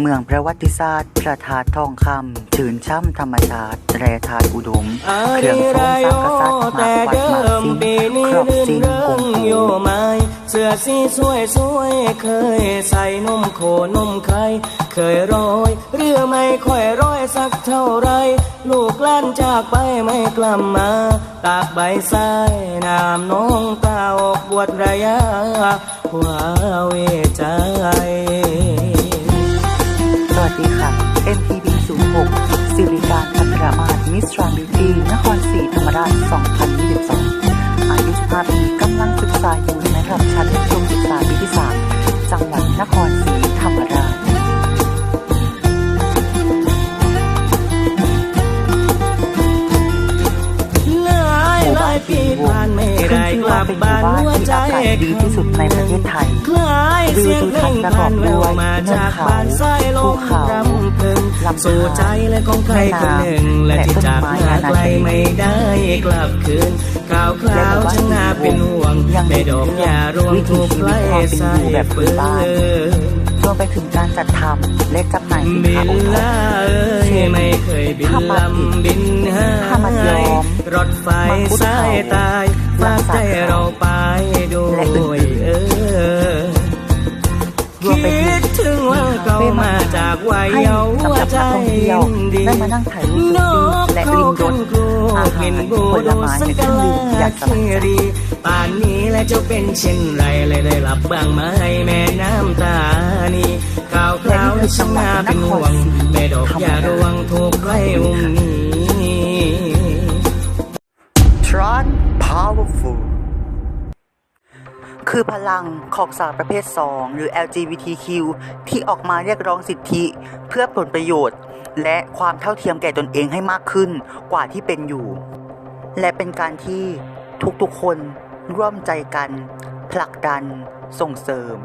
เมืองประวัติศาสตร์พระธาตุทองคำชื่นช่ำธรรมชาติ แร่ธาตุอุดม เครื่องทรงสังกษัตริย์แต่มากวัดมากมสิ้นครอบสิ้นเริกงโยไม้เสื้อสีสวยสวยเคยใส่นมโคนมไข่เคยร้อยเรือไม่ค่อยร้อยสักเท่าไร ลูกล้านจากไปไม่กลับมา ตากใบทรายน้ำน้องตาออกบวชระยะว้าเวใจ การมาดมิสทรานบิวตี้นครศรีธรรมราช 2022 อายุ 15 ปีกำลังศึกษาอยู่ในระดับชั้นประถมศึกษาปีที่ 3 จังหวัดนคร ดีที่สุดในประเทศไทยคล้ายเสียงเพลงผ่านแววมาจากบ้านสายลมรำพึงสู่ใจและของใครคนหนึ่งและที่จากมาไกลไม่ได้กลับคืนข่าวคราวช่างน่าเป็นห่วงไม่ดอกยารวงถูกไล่สายปืนรวมไปถึงการจัดทำและจำหน่ายสินบิค้านโอท็อลาปเอ้ยไม่เคยบินลำบินหาผ้ามัดย้ยอมรถไฟสายตายฝากใจเราไป ให้เยาว์สำหรับใจนักท่องเที่ยวได้มานั่งถ่ายรูปนกและริมรถนครูอาหารผลไม้สังและเคกรื่องดื่ลามอยากสบายใจป่านนี้และจะเป็นเช่นไรเลยได้รับบ้างไหมแม่น้ำตานีข่าวคราวและช่างนาเป็นห่วงแม่ดอกยารวงถูกใครอุ้มนี คือพลังของสาวประเภท 2 หรือ LGBTQ ที่ออกมาเรียกร้องสิทธิเพื่อผลประโยชน์ และความเท่าเทียมแก่ตนเองให้มากขึ้นกว่าที่เป็นอยู่ และเป็นการที่ทุกๆคนร่วมใจกัน ผลักดัน ส่งเสริม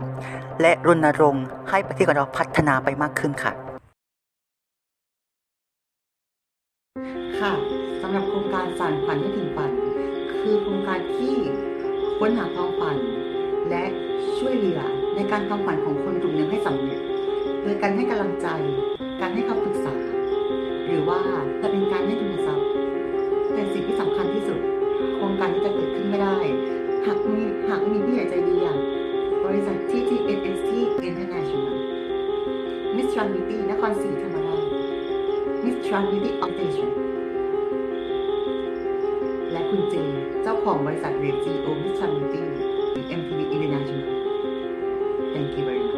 และรณรงค์ให้ประเทศของเราพัฒนาไปมากขึ้นค่ะ ค่ะสำหรับโครงการสานฝันให้ถึงฝัน คือโครงการที่ ค้นหาความฝัน และช่วยเหลือในการทำฝันของคนกลุ่มหนึ่งให้สำเร็จโดยการให้กำลังใจ การให้คำปรึกษา หรือว่าจะเป็นการให้ทุนทรัพย์แต่สิ่งที่สำคัญที่สุด โครงการนี้จะเกิดขึ้นไม่ได้ หากมีหากมีผู้ใหญ่ใจดีอย่างบริษัท TTNST International Miss Tran Beauty นครศรีธรรมราช Miss Tran Beauty Foundation และคุณจิเจ้าของบริษัทเวจีโอวิชันมิตี้ MTV International Thank you very much